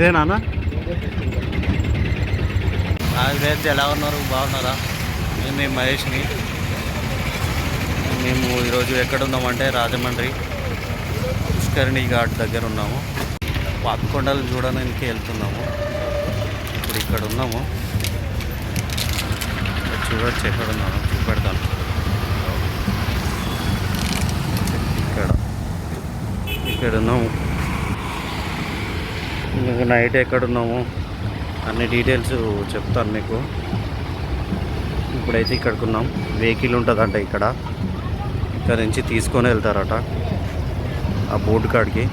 ఇదేనా హాయ్ ఎలా ఉన్నారు? బాగున్నారా? నేను మీ మహేష్ని. మేము ఈరోజు ఎక్కడున్నామంటే రాజమండ్రి. పుష్కరిణి ఘాట్ దగ్గర ఉన్నాము. పాపికొండలు చూడడానికి వెళ్తున్నాము. ఇప్పుడు ఇక్కడ ఉన్నాము. ఇక్కడ చూడొచ్చు ఎక్కడ ఉన్నాము చూపెడతాను. ఇక్కడ. ఇక్కడ ఉన్నాము. ఇంకా నైట్ ఎక్కడున్నాము అన్ని డీటెయిల్స్ చెప్తాను మీకు ఇప్పుడైతే ఇక్కడికి ఉన్నాం వెహికల్ ఉంటుందంట ఇక్కడ. ఇక్కడ నుంచి తీసుకొని వెళ్తారట. ఆ బోర్డు కాడికి.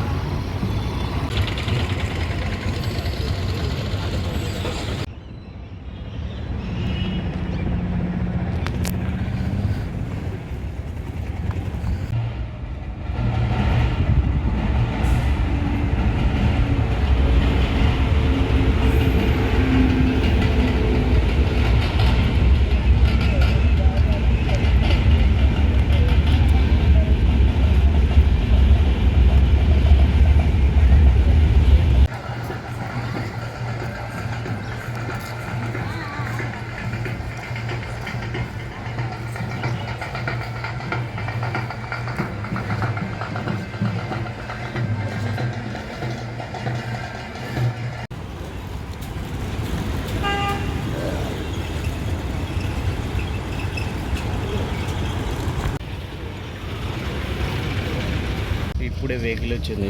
వచ్చింది.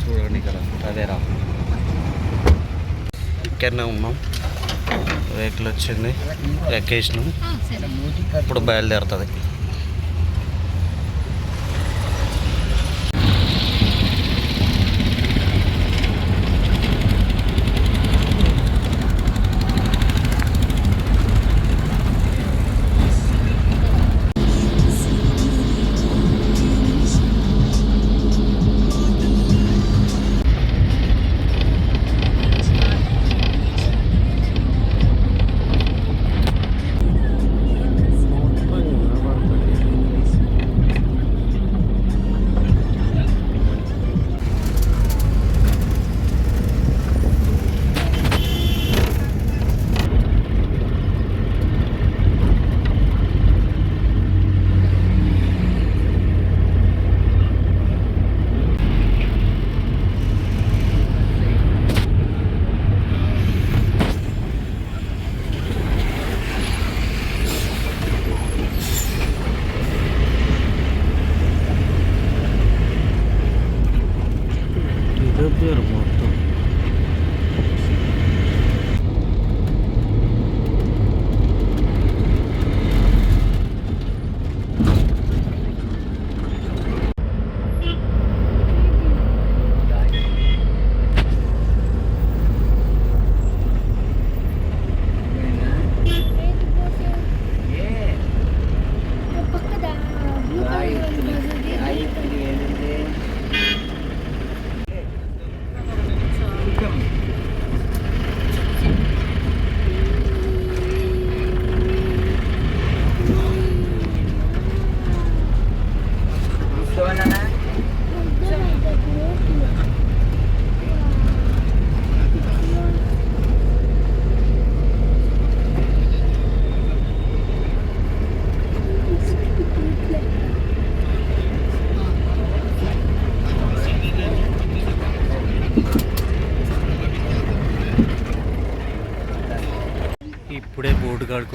చూడండి ఇక్కడ అదేరా ఇక్కడనే ఉన్నాం. వెహికల్ వచ్చింది ఎక్కేసినాం ఇప్పుడు బయలుదేరుతుంది.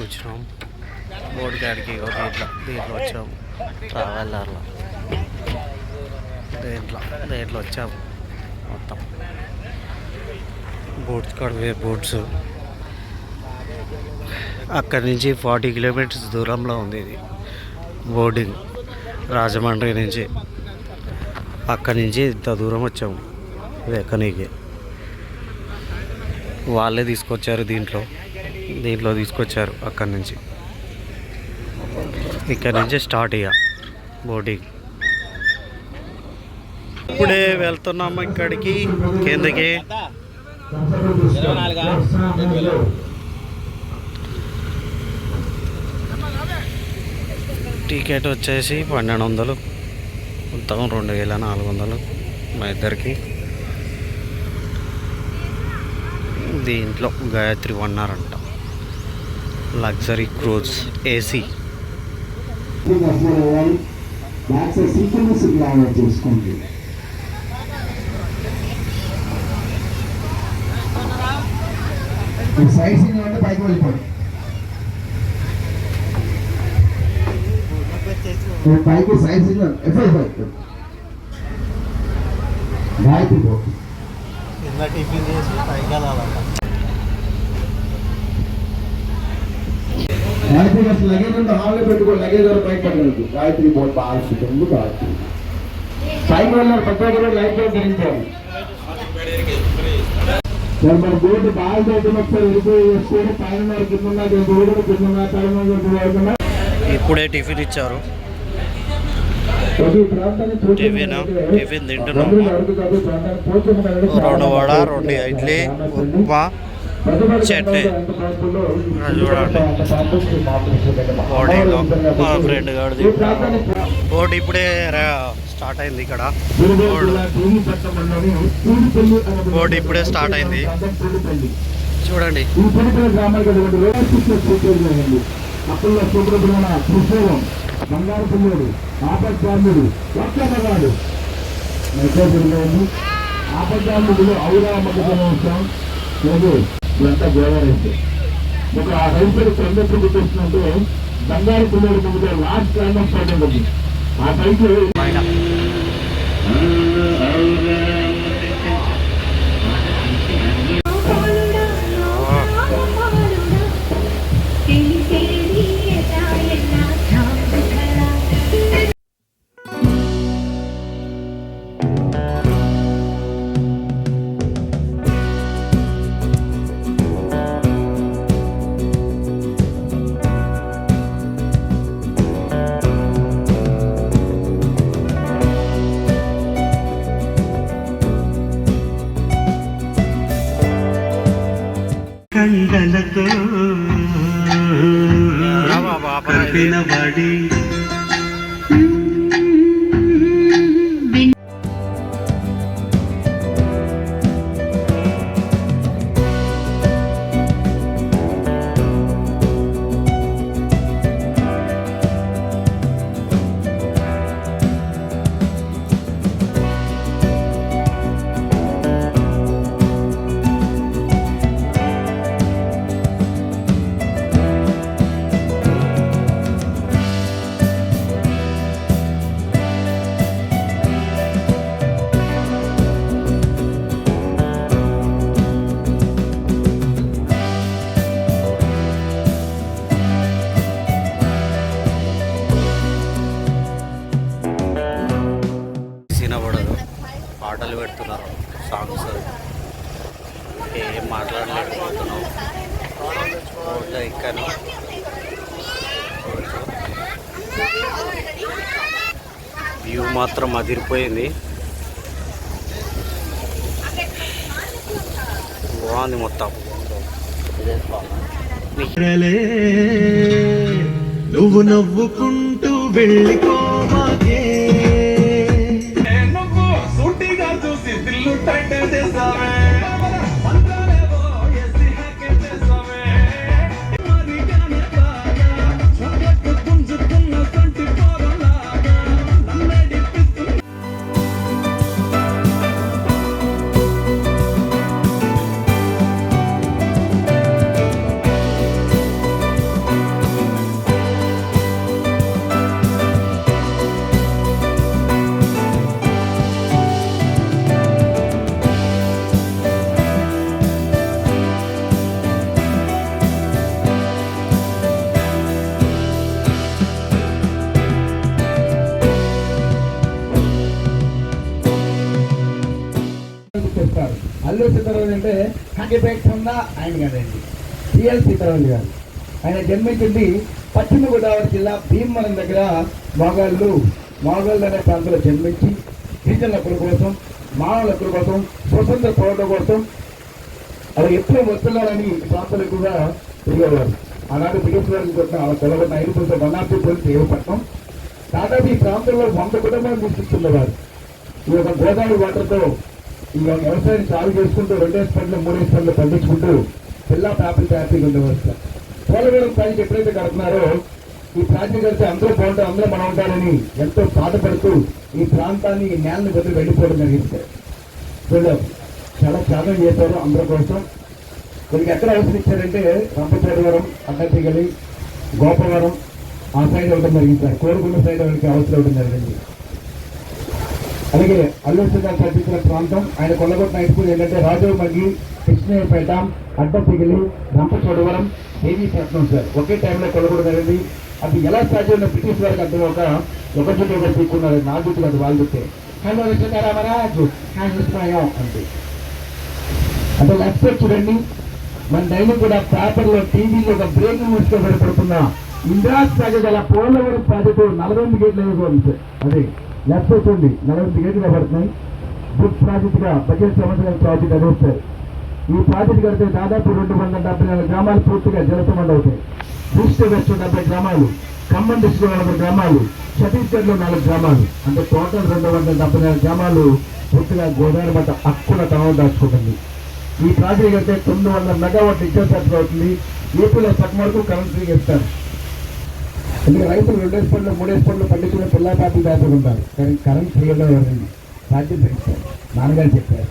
వచ్చినాం. బోర్డు కాడికి దీంట్లో దీంట్లో వచ్చాం. ట్రావెలర్లో. దేంట్లో దేంట్లో వచ్చాం. మొత్తం. బోట్స్ కాడ వే బోట్స్ అక్కడి నుంచి ఫార్టీ కిలోమీటర్స్ దూరంలో ఉంది ఇది. బోర్డింగ్. రాజమండ్రి నుంచి. అక్కడి నుంచి ఇంత దూరం వచ్చాము ఇది వాళ్ళే తీసుకొచ్చారు దీంట్లో. దీంట్లో తీసుకొచ్చారు అక్కడి నుంచి. ఇక్కడ నుంచి స్టార్ట్ ఇక బోటింగ్. ఇప్పుడే వెళ్తున్నాము ఇక్కడికి కిందకి. టికెట్ వచ్చేసి పన్నెండు వందలు. మొత్తం రెండు వేల నాలుగు వందలు మా ఇద్దరికి. దీంట్లో గాయత్రి వన్ అంట luxury cruise AC back side sequence download చేసుకోండి ఈ సైడ్ సీన్ అంటే పైకి వెళ్ళిపోండి ఈ పైకి సైడ్ సీన్ ఎఫ్ఐ ఫైవ్ గాయత్రి పోటీ కింద టిఫిన్ చేసి పైకి వెళ్ళాలంట గాయత్రి అసలు లగేజ్ ఉంటే హాల్లో పెట్టుకో లగేజ్ ఎవరు బయట పడగలదు గాయత్రి బోర్డు బాగా గాయత్రి? ప్రతి ఒక్కరు లైఫ్లో ధరించాలి మన బోర్డు బాగా వెళ్ళిపోయి పైన కింద బోర్డు కింద పైన ఇప్పుడే టిఫిన్ ఇచ్చారు. టిఫిన్ టిఫిన్ తింటున్నాము? కలగడం రెండు వడ రెండు ఇడ్లీ ఉప్మా అది చూడండి. బాడీలో మా ఫ్రెండ్ బోర్డు ఇప్పుడే రా- స్టార్ట్ అయింది ఇక్కడ. బోర్డు. బోర్డు. ఇప్పుడే స్టార్ట్ అయింది. చూడండి. అప్పుల్లో సుబ్రహ్మణ కృష్ణం బంగారు పిల్లుడు ఔరా లేదు ఇదంతా గోదావరి ఒక రైతులు సందర్భం గుర్తొస్తుందంటే బంగారు పిల్లలు ముందుగా లాస్ట్ క్లైమాక్స్ పడుతుంది ఆ పైకి రా బాబా, పాటలు పెడుతున్నారు. సాంగ్స్. ఏం మాట్లాడలేకపోతున్నావు రోడ్డు ఎక్కాను వ్యూ మాత్రం అదిరిపోయింది. బాగుంది మొత్తం. నువ్వు నవ్వుకుంటూ వెళ్ళిపో. this summer. హండ్రెడ్ ఆయన కదండి. సిఎల్ సీతారామన్ గారు. ఆయన జన్మించింది పశ్చిమ గోదావరి జిల్లా భీమవరం దగ్గర మొగాళ్ళు మొగాళ్ళు అనే ప్రాంతంలో జన్మించి గిరిజన హక్కుల కోసం మానవుల హక్కుల కోసం స్వతంత్ర పోరాటం కోసం అవి ఎప్పుడు వస్తున్నారని ప్రాంతాలు ఎక్కువగా తిరిగేవారు ఆనాడు బ్రిటిష్ వారికి కోసం అలా కొలగొన్న ఐదు పురుషుల పోలీసు దేవపట్నం. దాదాపు ఈ ప్రాంతంలో వంద కుటుంబాలు నివసిస్తున్నవారు ఈ యొక్క గోదావరి వాటర్తో ఇంకా వ్యవసాయం సాగు చేసుకుంటూ రెండేసి పండ్లు మూడేసి పండ్లు పండించుకుంటూ పిల్ల ప్యాపిల్ హ్యాపీగా ఉండవచ్చు సార్ పోలవరం ప్రాజెక్ట్ ఎప్పుడైతే కడుతున్నారో ఈ ప్రాజెక్ట్ కలిసి అందరూ బాగుంటారు అందరూ మనం ఉంటారని ఎంతో బాధపడుతూ ఈ ప్రాంతాన్ని ఈ నేలని వదిలి వెళ్ళిపోవడం జరిగింది. సార్ చూడండి చాలా త్యాగం చేశారు అందరి కోసం. వీళ్ళకి ఎక్కడ అవసరం ఇచ్చారంటే రంపచోడవరం అడ్డతిగలి గోపవరం ఆ సైడ్ ఇవ్వడం జరిగింది సార్. కోరుకున్న సైడ్ వాళ్ళకి అవసరం ఇవ్వడం జరిగింది. అలాగే అల్లూరు గారు కల్పించిన ప్రాంతం ఆయన కొల్లగొట్టిన హైస్కూల్ ఏంటంటే రాజీవ్ మగ్గి కృష్ణయ్యపేట అడ్డపిగిలి రంపచోడవరం దేవీపట్నం సార్. ఒకే టైంలో కొల్లగొట్టడం జరిగింది. అది ఎలా సాధ్యమైన బ్రిటిష్ వారికి అర్థం ఒక ఒక చుట్టూ ఒకటి తీసుకున్నారు నా చుట్టూ అది వాళ్ళ చుట్టే హలో రామరాజు హ్యాండ్ అంటే అంటే లెఫ్ట్ సైడ్ చూడండి. మన డైలీ కూడా పేపర్లో టీవీలో ఒక బ్రేక్ న్యూస్గా వినపడుతున్న ఇందిరాజ్ ప్రాజెక్ట్ అలా పోలవరం ప్రాజెక్టు నలభై ఎనిమిది గేట్లు వేసుకోవాలి సార్. అదే. లెఫ్ట్ సైడ్ నలభై గేట్లు కనబడుతున్నాయి గుడ్ ప్రాజెక్ట్గా సంవత్సరాల ప్రాజెక్ట్ అదే ఈ ప్రాజెక్ట్ కడితే దాదాపు రెండు వందల డెబ్బై నాలుగు గ్రామాలు పూర్తిగా జలసమండ అవుతాయి. ఈస్ట్ వెస్ట్ డెబ్బై గ్రామాలు ఖమ్మం డిస్ట్రిక్ట్ నలభై గ్రామాలు ఛత్తీస్గఢ్లో నాలుగు గ్రామాలు. అంటే టోటల్ రెండు వందల డెబ్బై నాలుగు గ్రామాలు పూర్తిగా గోదావరి మట్ట అక్కుల తనం దాచుకుంటుంది. ఈ ప్రాజెక్ట్ అయితే తొమ్మిది వందల మెగావాట్ డిశ్చార్జ్ అవుతుంది. ఏపీలో సగం వరకు కరెంట్ ఇస్తారు ఎందుకంటే రైతులు రెండేసి పండ్లు మూడేసి పండ్లు పండించుకునే పిల్ల పాపలు దాచుకుంటారు. కానీ కరెంట్ ఫ్రీగా ఎవరండి? సాధ్యం పెంచుతారు నాన్నగారు చెప్పారు.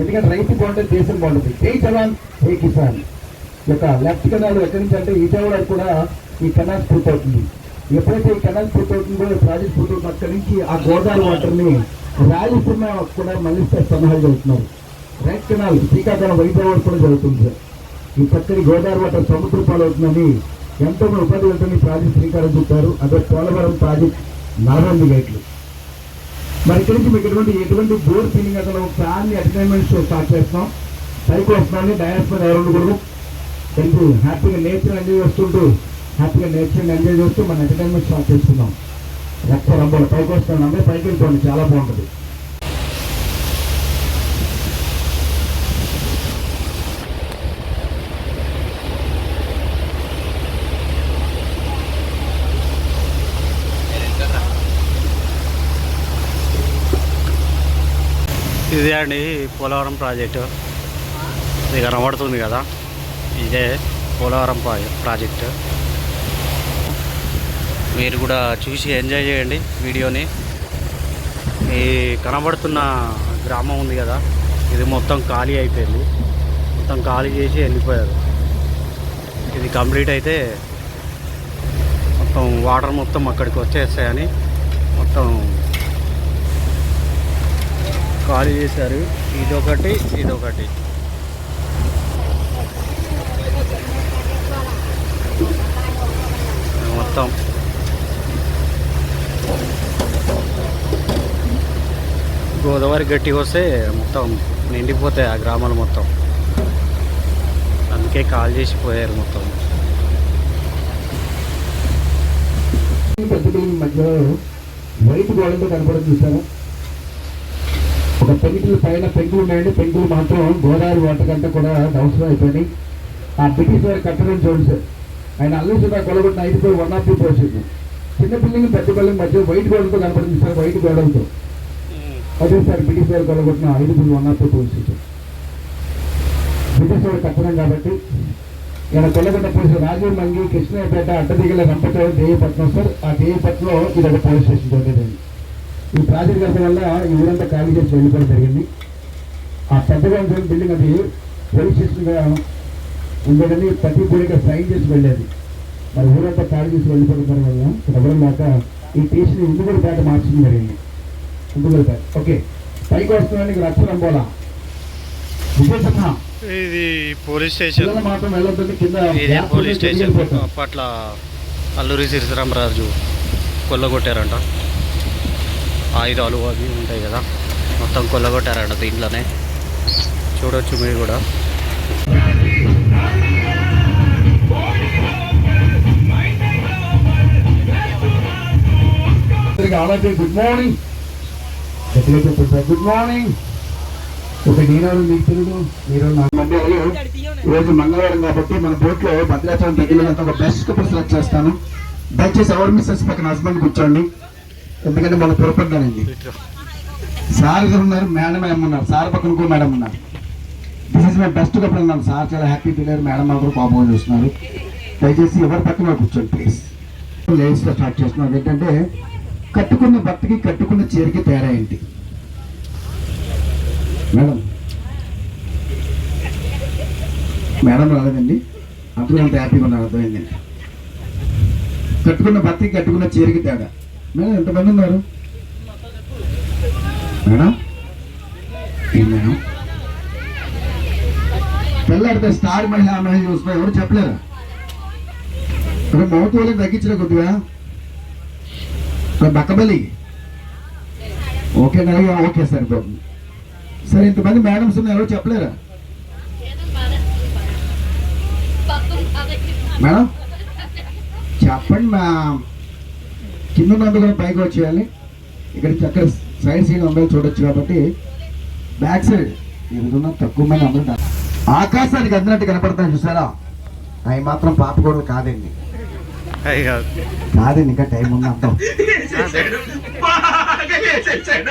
ఎందుకంటే రైతు బాగుంటే దేశం బాగుంటుంది. ఏ జవాన్ ఏ కిసాన్. యొక్క లెఫ్ట్ కెనాల్ ఎక్కడి నుంచి అంటే ఈజావు కూడా ఈ కెనాల్ పూర్తవుతుంది ఎప్పుడైతే ఈ కెనాల్ పూర్తవుతుందో ప్రాజెక్ట్ పూర్తవుతుందో అక్కడి నుంచి ఆ గోదావరి వాటర్ని రాయలసీమ కూడా మళ్ళీ సన్నాహాలు జరుగుతున్నారు. రైట్ కెనాల్ శ్రీకాకుళం వైజాగ్ కూడా జరుగుతుంది. సార్ ఈ పక్కని గోదావరి వాటర్ సముద్ర పాలవుతుందని ఎంతో మంది ఉపాధి ప్రాజెక్ట్ శ్రీకారం చుట్టారు. అదే పోలవరం ప్రాజెక్ట్ నలభై గేట్లు. మరి ఇక్కడి నుంచి మీకు ఎటువంటి ఎటువంటి బోర్ ఫీలింగ్ అసలు ఫ్యాన్ ఎంటర్టైన్మెంట్ షో స్టార్ట్ చేస్తాం. పైకి వస్తున్నాను డయాస్ మీద ఎవరు కూడా హ్యాపీగా నేచర్ ఎంజాయ్ చేస్తుంటూ హ్యాపీగా నేచర్ ఎంజాయ్ చేస్తూ మన ఎంటర్టైన్మెంట్ స్టార్ట్ చేసుకుందాం రక్త రంబోలు పైకి వస్తాను పైకి వెళ్ళిపోండి. చాలా బాగుంటుంది. ఇదే అండి పోలవరం ప్రాజెక్టు. ఇది కనబడుతుంది కదా. ఇదే పోలవరం ప్రాజెక్టు. మీరు కూడా చూసి ఎంజాయ్ చేయండి వీడియోని. ఈ కనబడుతున్న గ్రామం ఉంది కదా. ఇది మొత్తం ఖాళీ అయిపోయింది. మొత్తం ఖాళీ చేసి వెళ్ళిపోయారు. ఇది కంప్లీట్ అయితే మొత్తం వాటర్ మొత్తం అక్కడికి వచ్చేస్తాయని మొత్తం ఖాళీ చేశారు. ఇదొకటి ఇదొకటి. మొత్తం. గోదావరి గట్టి వస్తే మొత్తం నిండిపోతాయి ఆ గ్రామాలు మొత్తం. అందుకే కాల్ చేసి పోయారు మొత్తం. మధ్యలో వైట్ గోడంతో కనపడదు చూసారా? ఒక పెంకులు పైన పెంకులు ఉన్నాయండి. పెంకులు మాత్రం గోదావరి వాటర్ కంటే కూడా అవసరం అయిపోయినాయి. ఆ బ్రిటిష్ వారి కట్టడం చూడండి సార్. ఆయన అల్లు సుధా కొలగొట్టిన ఐదు పోయి వన్ ఆఫ్ టూ పోర్షన్ చిన్న బిల్డింగ్ పెద్ద బిల్డింగ్ మధ్య వైట్ గోడలతో కనపడింది సార్. వైట్ గోడలతో. అదే సార్ బ్రిటిష్ వారు కొలగొట్టిన ఐదు బిల్లు వన్ ఆఫ్ టూ పోసింది బ్రిటిష్ వారి కట్టడం కాబట్టి ఇక్కడ కొల్లగొండ పోలీసు రాజీవ్ మంగి కృష్ణయ్యపేట అడ్డదిగల రంపచోడ దేయపట్నం సార్. ఆ దేయపట్నంలో ఇది ఒక పోలీస్ స్టేషన్ దొరికింది ఈ ప్రాజెక్ట్ కట్టడం వల్ల ఈ ఊరంతా ఖాళీ చేసి వెళ్ళిపోవడం జరిగింది. ఆ పెద్దగా బిల్డింగ్ అది పోలీస్ స్టేషన్గా ఉండేదని ప్రతి పూడిగా సైన్ చేసి వెళ్ళేది. మరి ఊరంతా ఖాళీ చేసి వెళ్ళిపోవడం వల్ల ఎవరం లేక ఈ స్టేషన్ ఇందుగురిపేట మార్చడం జరిగింది. ఇందుగురిపేట ఓకే. పైకి వస్తున్నాను ఇక్కడ అక్షరం పోలా ఇది పోలీస్ స్టేషన్. మాత్రం కింద పోలీస్ స్టేషన్. అప్పట్లో అల్లూరి సీతారామరాజు కొల్లగొట్టారంట. ఆయుధాలు అవి ఉంటాయి కదా. మొత్తం కొల్లగొట్టారంట దీంట్లోనే. చూడొచ్చు మీరు కూడా. గుడ్ మార్నింగ్ గుడ్ మార్నింగ్ ఒక నేను మీకు తెలుగు మీరు నా మధ్యలో ఈరోజు మంగళవారం కాబట్టి మన బోట్లో భద్రాచలం దగ్గర ఒక బెస్ట్ కపుల్ సెలెక్ట్ చేస్తాను. దయచేసి ఎవరు మిస్సెస్ పక్కన హస్బెండ్ కూర్చోండి. ఎందుకంటే మన పొరపడ్డానండి. సార్ గారు ఉన్నారు మేడం ఏమో ఉన్నారు? సార్ పక్కన ఇంకో మేడం ఉన్నారు. దిస్ ఇస్ మై బెస్ట్ కప్పుడు ఉన్నాను సార్ చాలా హ్యాపీ ఫీల్ మేడం మాత్రం కోపం చూస్తున్నారు. దయచేసి ఎవరి పక్కన కూర్చోండి ప్లీజ్ లేడీస్తో స్టార్ట్ చేస్తున్నాం. ఏంటంటే కట్టుకున్న భర్తకి కట్టుకున్న చీరకి తేడా ఏంటి మేడం. మేడం రాలేదండి. అందరూ అంత హ్యాపీగా ఉన్నారు అర్థమైందండి కట్టుకున్న భర్తకి కట్టుకున్న చీరకి తేడా. మేడం ఎంతమంది ఉన్నారు? మేడం? ఏం మేడం? పిల్లడితే స్టార్ మహిళ ఆ మహిళ చూస్తున్నా ఎవరు చెప్పలేరా అంటే మౌత్ వాళ్ళకి తగ్గించిన కొద్దిగా. మరి బక్కబలి ఓకే అలాగే ఓకే సరిపోతుంది సరే ఇంతమంది మేడమ్స్ ఉన్నారు? ఎవరు చెప్పలేరా? మేడం? చెప్పండి మ్యామ్ కింద ఉన్నది కూడా పైకి వచ్చేయాలి. ఇక్కడ అక్కడ సైడ్ సీన్ అమ్మాయిలు చూడొచ్చు కాబట్టి బ్యాక్ సైడ్ ఎదురున్న తక్కువ మంది డా- ఆకాశానికి అందినట్టు కనపడతాను చూసారా? అవి మాత్రం పాపకూడదు కాదండి. అయ్యి. కాదు కాదండి ఇంకా టైం ఉంది వేసేసాడు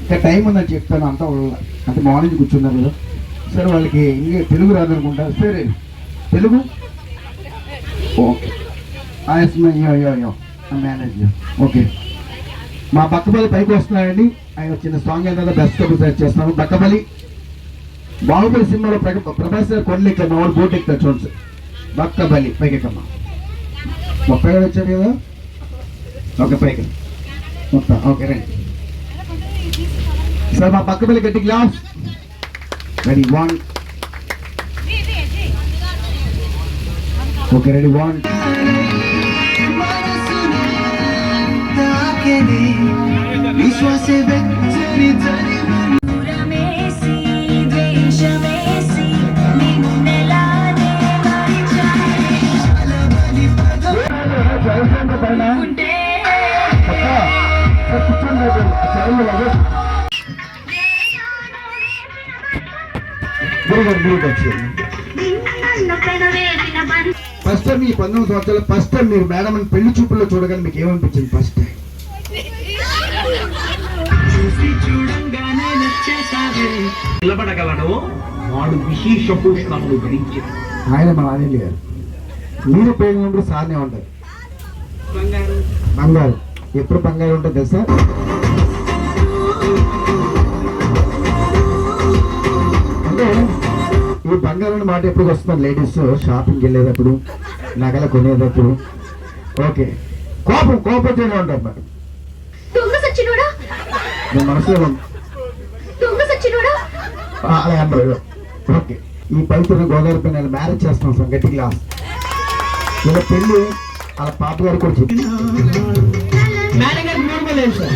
ఇంకా టైం ఉందని చెప్తాను అంతా వాళ్ళ- అంటే మార్నింగ్ కూర్చున్నారు కదా. సరే వాళ్ళకి ఇంకే తెలుగు రాదనుకుంటా. సరే తెలుగు? ఓకే. అయ్యో అయ్యో అయ్యో మేనేజ్ ఓకే. మా బక్కబలి పైకి వస్తున్నాయండి ఆయన చిన్న సాంగ్ ఏదైనా బెస్ట్ సెట్ చేస్తాను. బక్కబలి బాహుబలి సినిమాలో ప్ర- కొండలు ఎక్కారు మా బోట్ ఎక్కుతారు చూడండి. బక్కబలి పైకి ఎక్కమ్మా ముప్పై వచ్చారు కదా? ఓకే పైకి మొత్తం ఓకే రండి. సార్ మా బక్కబలి గట్టి glass. Ready one okay ready one first time ఈ పంతొమ్మిది సంవత్సరాలు ఫస్ట్ టైం. మీరు మేడం పెళ్ళి చూపుల్లో చూడగానే మీకు ఏమనిపించింది? First time. నిలబడగలడు వాడు విశేష ఆయన మా నాని గారు మీరు పెళ్ళినప్పుడు సార్నే ఉంటారు బంగారు ఎప్పుడు బంగారు ఉంటుంది తెలుసా ఈ బంగారం మాట ఎప్పుడు వస్తున్నారు లేడీస్ షాపింగ్కి వెళ్ళేటప్పుడు నగలు కొనేటప్పుడు. ఓకే. కోపం కోపంతోనే ఉంటారు మరి నేను మనసులో ఓకే. ఈ పవిత్ర గోదావరి పైన మ్యారేజ్ చేస్తున్నాం సార్ గట్టి క్లాస్ ఇలా పెళ్ళి వాళ్ళ పాప గారు కూడా చెప్పి మేడం గారికి మూడు వేలు సార్.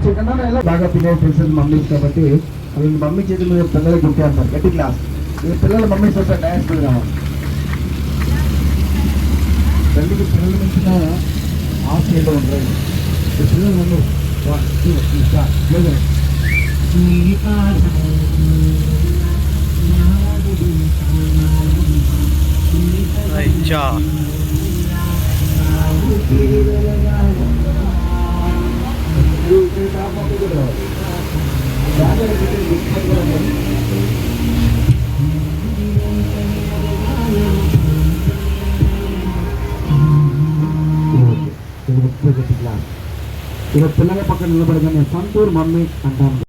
ఎలా బాగా తెలిసిన మమ్మీస్ కాబట్టి వాళ్ళ మమ్మీ చేతి మీద పిల్లలు గుర్తు అంటారు గట్టి క్లాస్ పిల్లల మమ్మీస్ వస్తే డ్యాన్స్ మీద రావాలి. తల్లికి పిల్లల మించిన ఆశయంలో ఉంటాయి ఈ పిల్లలు two, three, start. Close it. అచ్చా ఇలా పిల్లల పక్కన నిలబడగానే సంతూర్ మమ్మీ అంటాను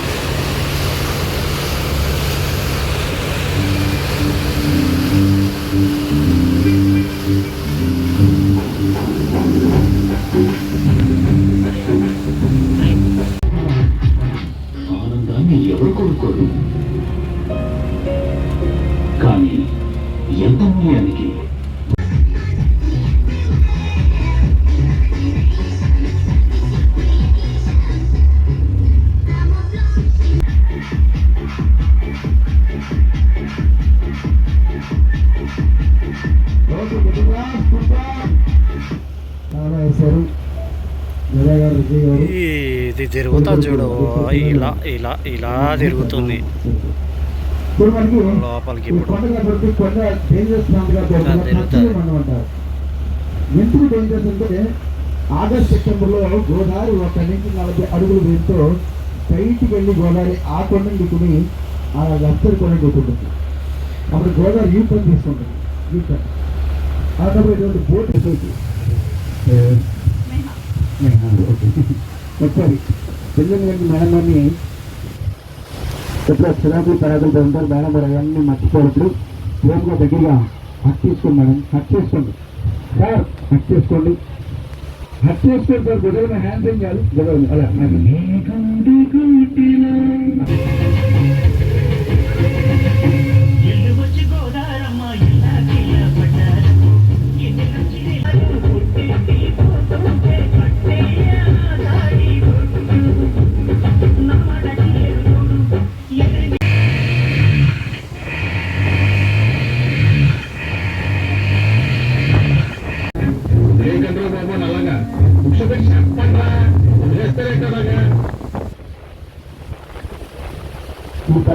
ఇది తిరుగుతుంది చూడు. ఇలా ఇలా ఇలా తిరుగుతుంది లోపలికి ఇప్పుడు. కొండ కొండ తిరుగుతుంది. ఆగస్ట్ సెప్టెంబర్లో గోదావరి ఒక నుంచి నలభై అడుగులు వేరుతో బయటికి వెళ్ళి గోదావరి ఆ కొండని దిక్కుని ఆ కొండ దిక్కుంటుంది అప్పుడు గోదావరి యూ టర్న్ తీసుకుంటుంది. U turn. అప్పుడు ఇటువంటి బోట్ ఒకసారి పిల్లలు వెళ్ళి మేడం గారిని ఎప్పుడో చిరాకులు పరాకులు ఉంటారు మేడం గారు అవన్నీ మర్చిపోవద్దు. ప్రేమగా దగ్గరగా హక్ తీసుకోండి మేడం హక్ చేసుకోండి. సార్ హక్ చేసుకోండి. హక్ చేసుకోండి సార్ గొడవల హ్యాండ్ ఏం చేయాలి గొడవలు అలా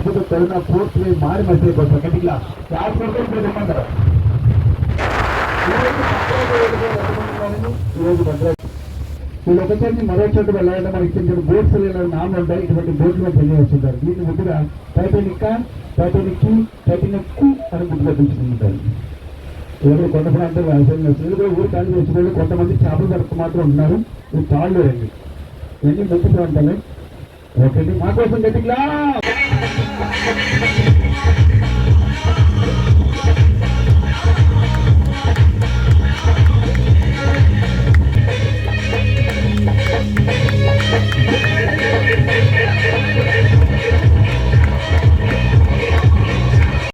ಮಧ್ಯದ పద్ధతి కరోనా ఫోర్త్ వేవ్ మారి మధ్య గట్టిగా క్లాస్ ఈరోజు భద్రాద్రి. వీళ్ళు ఒకసారి మరో చోట వెళ్ళాలంటే మనకి చిన్న బోట్స్ వెళ్ళాలని నామలు ఉంటాయి. ఇటువంటి బోట్లు మీద తెలియ వస్తుంటారు వీటిని ముందుగా టైటానిక్ టైటానిక్ టైటానిక్కు అని ముందుగా పిలుచుకుంటారు ఎవరు కొండ ప్రాంతం వ్యవసాయం చేస్తున్నారు ఊరు కాళ్ళు చేసుకోవాలి కొంతమంది చేపలు దొరక మాత్రం ఉన్నారు. ఇది తాళ్ళు రండి ఇవన్నీ ముందు ప్రాంతాలే. మా కోసం గట్టిగా